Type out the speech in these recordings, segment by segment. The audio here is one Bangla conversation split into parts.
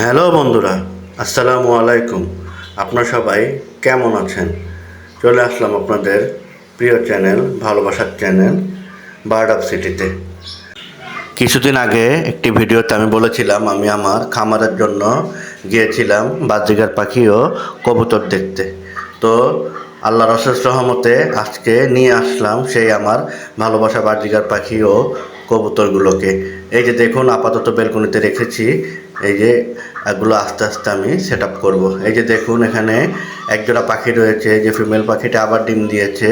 হ্যালো বন্ধুরা, আসসালামু আলাইকুম। আপনারা সবাই কেমন আছেন? চলে আসলাম আপনাদের প্রিয় চ্যানেল, ভালোবাসার চ্যানেল, বার্ড অফ সিটিতে। কিছুদিন আগে একটি ভিডিওতে আমি বলেছিলাম, আমি আমার খামারের জন্য গিয়েছিলাম বাজিগার পাখি ও কবুতর দেখতে। তো আল্লাহ রসের রহমতে আজকে নিয়ে আসলাম সেই আমার ভালোবাসা বাজিগার পাখি ও কবুতরগুলোকে। এই যে দেখুন, আপাতত বেলকনিতে রেখেছি। এই যে, এগুলো আস্তে আস্তে আমি সেট আপ করব। এই যে দেখুন, এখানে একজোড়া পাখি রয়েছে যে ফিমেল পাখিটা আবার ডিম দিয়েছে,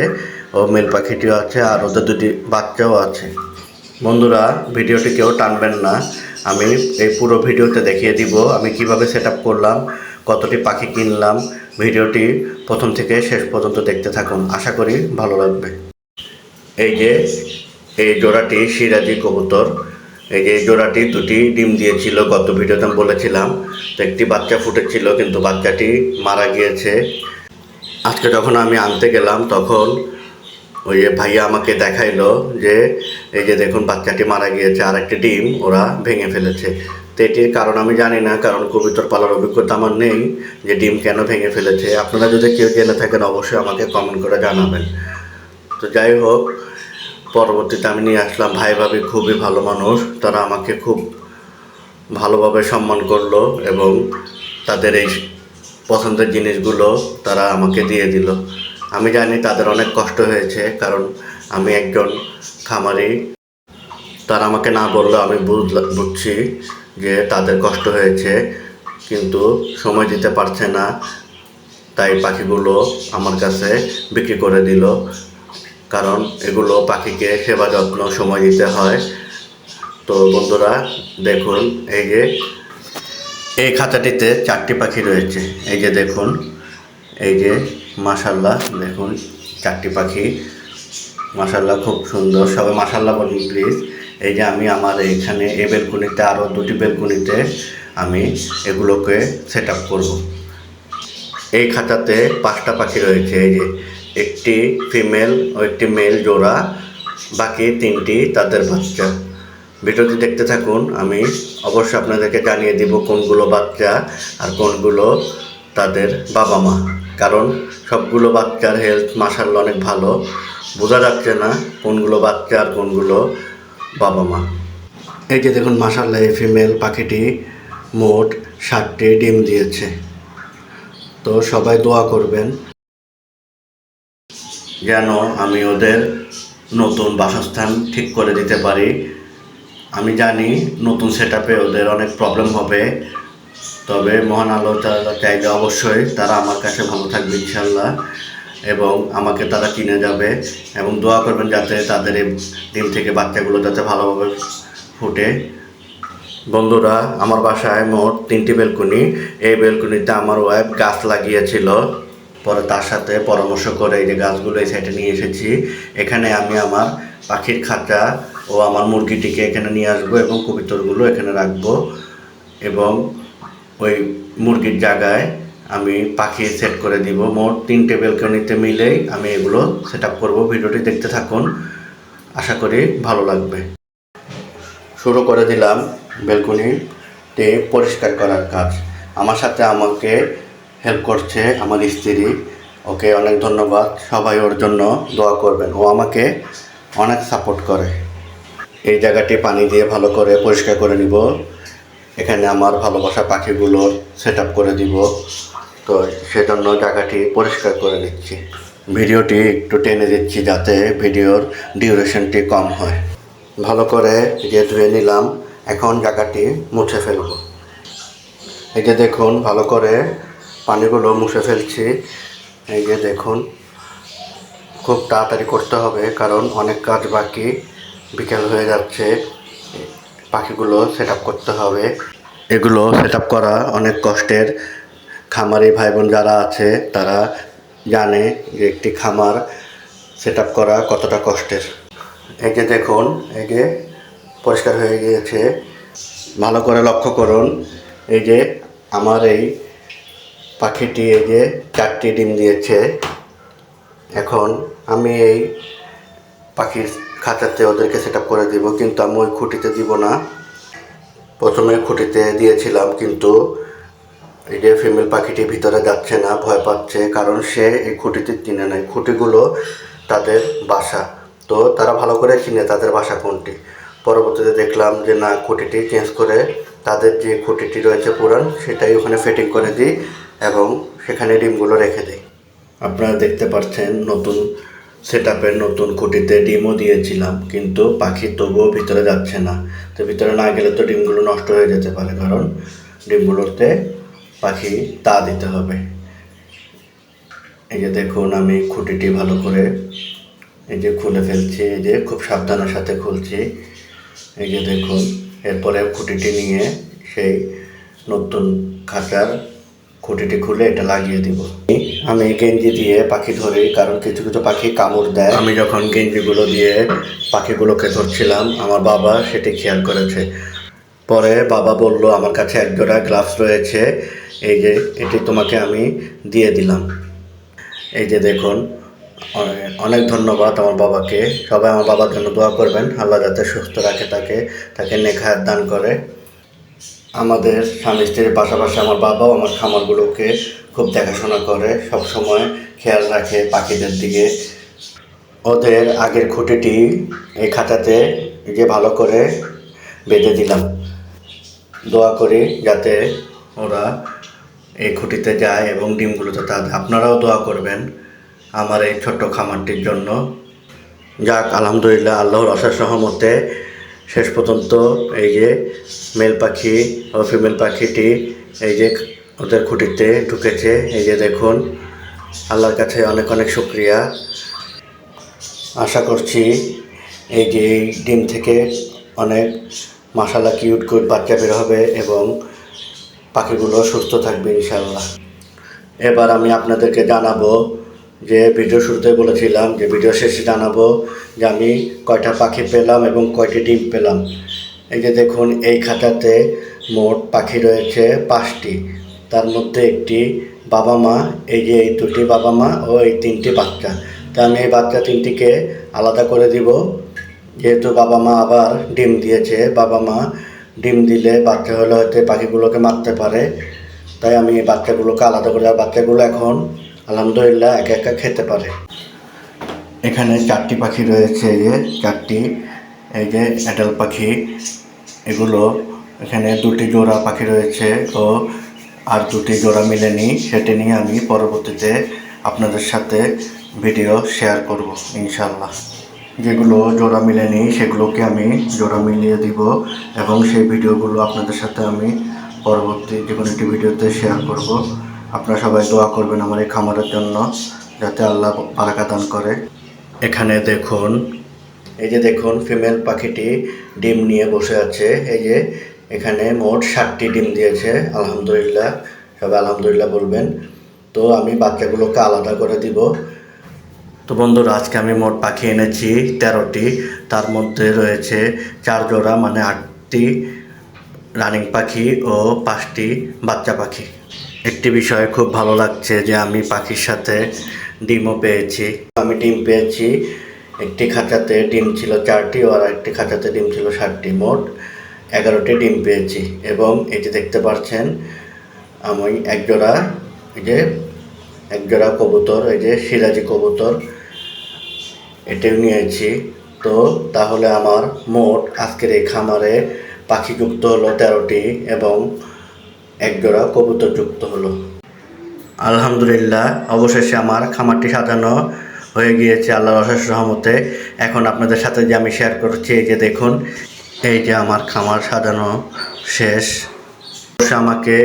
ও মেল পাখিটিও আছে, আর ওদের দুটি বাচ্চাও আছে। বন্ধুরা, ভিডিওটি কেউ টানবেন না, আমি এই পুরো ভিডিওতে দেখিয়ে দিব, আমি কীভাবে সেট করলাম, কতটি পাখি কিনলাম, ভিডিওটি প্রথম থেকে শেষ পর্যন্ত দেখতে থাকুন, আশা করি ভালো লাগবে। এই যে, এই জোড়াটি সিরাজি কবুতর এই যে জোড়াটি দুটি ডিম দিয়েছিল, গত ভিডিওতে আমি বলেছিলাম। তো একটি বাচ্চা ফুটেছিল, কিন্তু বাচ্চাটি মারা গিয়েছে। আজকে যখন আমি আনতে গেলাম, তখন ওই যে ভাইয়া আমাকে দেখাইলো যে, এই যে দেখুন, বাচ্চাটি মারা গিয়েছে আর একটি ডিম ওরা ভেঙে ফেলেছে। তো এটির কারণ আমি জানি না, কারণ কবিতর পালার অভিজ্ঞতা আমার নেই যে ডিম কেন ভেঙে ফেলেছে। আপনারা যদি কেউ জেনে থাকেন, অবশ্যই আমাকে কমেন্ট করে জানাবেন। তো যাই হোক পরবর্তীতে আমি নিয়ে আসলাম, ভাই ভাবি খুবই ভালো মানুষ, তারা আমাকে খুব ভালোভাবে সম্মান করল এবং তাদের এই পছন্দের জিনিসগুলো তারা আমাকে দিয়ে দিল। আমি জানি তাদের অনেক কষ্ট হয়েছে, কারণ আমি একজন খামারি। তারা আমাকে না বললেও আমি বুঝছি যে তাদের কষ্ট হয়েছে, কিন্তু সময় দিতে পারছে না। তাই পাখিগুলো আমার কাছে বিক্রি করে দিল। কারণ এগুলো পাখিকে সেবা যত্ন সময় দিতে হয়। তো বন্ধুরা, দেখুন, এই যে, এই খাতাটিতে চারটি পাখি রয়েছে। এই যে, দেখুন, এই যে, মাশাল্লাহ, দেখুন, চারটি পাখি। মাশাল্লাহ, খুব সুন্দর। সবাই মাশাল্লাহ বলুন প্লিজ এই যে, আমি আমার এইখানে এই বেলকুনিতে, আরও দুটি বেলকুনিতে আমি এগুলোকে সেট আপ করব। এই খাতাতে পাঁচটা পাখি রয়েছে। এই যে একটি ফিমেল ও একটি মেল জোড়া, বাকি তিনটি তাদের বাচ্চা। ভিডিওটি দেখতে থাকুন, আমি অবশ্যই আপনাদেরকে জানিয়ে দিব কোনগুলো বাচ্চা আর কোনগুলো তাদের বাবা মা, কারণ সবগুলো বাচ্চার হেলথ মাসাল্লা অনেক ভালো। বোঝা যাচ্ছে না কোনগুলো বাচ্চা আর কোনগুলো বাবা মা। এই যে দেখুন মাসাল্লাহ এই ফিমেল পাখিটি মোট ষাটটি ডিম দিয়েছে। তো সবাই দোয়া করবেন। যেন আমি ওদের নতুন বাসস্থান ঠিক করে দিতে পারি? আমি জানি নতুন সেট ওদের অনেক প্রবলেম হবে। তবে মহান আলো তাআলা চাইলে অবশ্যই তারা আমার কাছে ভালো থাকবে ইনশাল্লাহ এবং আমাকে তারা কিনে যাবে এবং দোয়া করবেন যাতে তাদের এই ডিম থেকে বাচ্চাগুলো যাতে ভালোভাবে ফুটে। বন্ধুরা, আমার বাসায় মোট তিনটি বেলকুনি। এই বেলকুনিতে আমার ওয়াইফ গাছ লাগিয়েছিল। পরে তার সাথে পরামর্শ করে এই যে গাছগুলো এই সাইডে নিয়ে এসেছি। এখানে আমি আমার পাখির খাঁচা ও আমার মুরগিটিকে এখানে নিয়ে আসব এবং কবিতরগুলো এখানে রাখব এবং ওই মুরগির জায়গায় আমি পাখি সেট করে দিব। মোট তিনটে বেলকনিতে মিলেই আমি এগুলো সেট আপ করব। ভিডিওটি দেখতে থাকুন। আশা করি ভালো লাগবে। শুরু করে দিলাম বেলকনিতে পরিষ্কার করার কাজ। আমার সাথে আমাকে হেল্প করছে আমার স্ত্রী। ওকে অনেক ধন্যবাদ। সবাই ওর জন্য দোয়া করবেন। ও আমাকে অনেক সাপোর্ট করে। এই জায়গাটি পানি দিয়ে ভালো করে পরিষ্কার করে নিব। এখানে আমার ভালোবাসা পাখিগুলোর সেট করে দিব। তো সেজন্য জায়গাটি পরিষ্কার করে নিচ্ছি। ভিডিওটি একটু টেনে দিচ্ছি যাতে ভিডিওর ডিউরেশনটি কম হয়। ভালো করে যে ধুয়ে নিলাম, এখন জায়গাটি মুছে ফেলব। এই যে দেখুন, ভালো করে পানিগুলো মুছে ফেলছি। এই যে দেখুন, খুব তাড়াতাড়ি করতে হবে কারণ অনেক কাজ বাকি বিকেল হয়ে যাচ্ছে। পাখিগুলো সেট করতে হবে। এগুলো সেট করা অনেক কষ্টের। খামারি ভাই বোন যারা আছে, তারা জানে যে একটি খামার সেট করা কতটা কষ্টের। এই যে দেখুন, এই যে পরিষ্কার হয়ে গিয়েছে। ভালো করে লক্ষ্য করুন, এই যে আমার এই পাখিটি এই যে চারটি ডিম দিয়েছে। এখন আমি এই পাখির খাঁচাতে ওদেরকে সেট করে দিব, কিন্তু আমি ওই খুঁটিতে দিব না। প্রথমে খুঁটিতে দিয়েছিলাম, কিন্তু এই যে ফিমেল পাখিটি ভিতরে যাচ্ছে না, ভয় পাচ্ছে, কারণ সে এই খুঁটিতে চিনে নেয় খুঁটিগুলো তাদের বাসা। তো তারা ভালো করে চিনে তাদের বাসা কোনটি। পরবর্তীতে দেখলাম যে না, খুঁটিটি চেঞ্জ করে তাদের যে খুঁটিটি রয়েছে পুরান, সেটাই ওখানে ফিটিং করে দিই। এবং সেখানে ডিমগুলো রেখে দিই আপনারা দেখতে পাচ্ছেন নতুন সেট নতুন খুঁটিতে ডিমও দিয়েছিলাম, কিন্তু পাখি তবুও ভিতরে যাচ্ছে না। তো ভিতরে না গেলে তো ডিমগুলো নষ্ট হয়ে যেতে পারে, কারণ ডিমগুলোতে পাখি তা দিতে হবে। এই যে দেখুন, আমি খুঁটিটি ভালো করে এই যে খুলে ফেলছি, এই যে খুব সাবধানের সাথে খুলছি। এই যে দেখুন, এরপরে খুঁটিটি নিয়ে সেই নতুন খাঁচার খুঁটিটি খুলে এটা লাগিয়ে দিব। আমি গেঞ্জি দিয়ে পাখি ধরি, কারণ কিছু কিছু পাখি কামড় দেয়। আমি যখন গেঞ্জিগুলো দিয়ে পাখিগুলোকে ধরছিলাম, আমার বাবা সেটি খেয়াল করেছে। পরে বাবা বলল, আমার কাছে এক জোড়া গ্লাভস রয়েছে। এই যে, এটি তোমাকে আমি দিয়ে দিলাম। এই যে দেখুন অনেক ধন্যবাদ আমার বাবাকে। সবাই আমার বাবার জন্য দোয়া করবেন। আল্লাহ যাতে সুস্থ রাখে তাকে তাকে নেখায়াত দান করে। আমাদের স্বামী স্ত্রীর পাশাপাশি আমার বাবাও আমার খামারগুলোকে খুব দেখাশোনা করে সব সময় খেয়াল রাখে পাখিদের দিকে। ওদের আগের খুঁটিটি এই খাতাতে যে ভালো করে বেঁধে দিলাম। দোয়া করি যাতে ওরা এই খুঁটিতে যায় এবং ডিমগুলোতে তাদের আপনারাও দোয়া করবেন আমার এই ছোট্ট খামারটির জন্য। যাক, আলহামদুলিল্লাহ, আল্লাহর অশেষ সহমতে শেষ পর্যন্ত এই যে মেল পাখি ও ফিমেল পাখিটি এই যে ওদের খুঁটিতে ঢুকেছে। এই যে দেখুন, আল্লাহর কাছে অনেক অনেক শুক্রিয়া। আশা করছি এই যে এই ডিম থেকে অনেক মাসালা কিউট কিউট বাচ্চা বের হবে এবং পাখিগুলো সুস্থ থাকবে ইনশাল্লাহ এবার আমি আপনাদেরকে জানাব যে ভিডিও শুরুতে বলেছিলাম, যে ভিডিও শেষে জানাব যে আমি কয়টা পাখি পেলাম এবং কয়টি ডিম পেলাম। এই যে দেখুন, এই খাতাতে মোট পাখি রয়েছে পাঁচটি। তার মধ্যে একটি বাবা মা, এই যে এই দুটি বাবা মা ও এই তিনটি বাচ্চা। তা আমি এই বাচ্চা তিনটিকে আলাদা করে দিব। যেহেতু বাবা মা আবার ডিম দিয়েছে, বাবা মা ডিম দিলে বাচ্চা হলে হয়তো পাখিগুলোকে মারতে পারে। তাই আমি বাচ্চাগুলোকে আলাদা করে বাচ্চাগুলো এখন আলহামদুলিল্লাহ, একা একা খেতে পারে। এখানে চারটি পাখি রয়েছে, এই যে চারটি, এই যে অ্যাডাল পাখি, এগুলো, এখানে দুটি জোড়া পাখি রয়েছে ও আর দুটি জোড়া মিলেনি, সেটি নিয়ে আমি পরবর্তীতে আপনাদের সাথে ভিডিও শেয়ার করব ইনশাল্লাহ যেগুলো জোড়া মিলেনি, সেগুলোকে আমি জোড়া মিলিয়ে দিব এবং সেই ভিডিওগুলো আপনাদের সাথে আমি পরবর্তী যে কোনো একটি ভিডিওতে শেয়ার করব। আপনারা সবাই দোয়া করবেন আমার এই খামারের জন্য, যাতে আল্লাহ বারাকা দান করে। এখানে দেখুন, এই যে দেখুন ফিমেল পাখিটি ডিম নিয়ে বসে আছে। এই যে এখানে মোট ষাটটি ডিম দিয়েছে, আলহামদুলিল্লাহ। সবাই আলহামদুলিল্লাহ বলবেন। তো আমি বাচ্চাগুলোকে আলাদা করে দিব। তো বন্ধুরা, আজকে আমি মোট পাখি এনেছি তেরোটি। তার মধ্যে রয়েছে চার জোড়া মানে আটটি রানিং পাখি ও পাঁচটি বাচ্চা পাখি। একটি বিষয় খুব ভালো লাগছে যে আমি পাখির সাথে ডিমও পেয়েছি। আমি ডিম পেয়েছি, একটি খাঁচাতে ডিম ছিল চারটি আর একটি খাঁচাতে ডিম ছিল ষাটটি মোট এগারোটি ডিম পেয়েছি এবং এই যে দেখতে পাচ্ছেন, আমি একজোড়া এই যে একজোড়া কবুতর, এই যে সিরাজি কবুতর এটাও নিয়েছি। তো তাহলে আমার মোট আজকের এই খামারে পাখি যুক্ত হলো তেরোটি এবং এক জোড়া কবুতর যুক্ত হলো। আলহামদুলিল্লাহ, অবশেষে আমার খামারটি সাজানো হয়ে গিয়েছে আল্লাহর অশেষ রহমতে। এখন আপনাদের সাথে যে আমি শেয়ার করছি, এই যে দেখুন, এই যে আমার খামার সাজানো শেষ। অবশ্যই আমাকে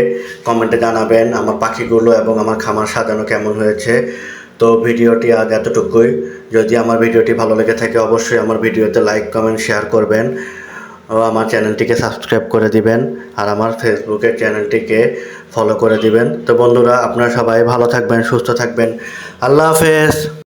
কমেন্টে জানাবেন আমার পাখিগুলো এবং আমার খামার সাজানো কেমন হয়েছে। তো ভিডিওটি আজ এতটুকুই। যদি আমার ভিডিওটি ভালো লেগে থাকে, অবশ্যই আমার ভিডিওতে লাইক কমেন্ট শেয়ার করবেন। ও আমার চ্যানেলটিকে সাবস্ক্রাইব করে দিবেন আর আমার ফেসবুকের চ্যানেলটিকে ফলো করে দিবেন। তো বন্ধুরা, আপনারা সবাই ভালো থাকবেন, সুস্থ থাকবেন। আল্লাহ হাফেজ।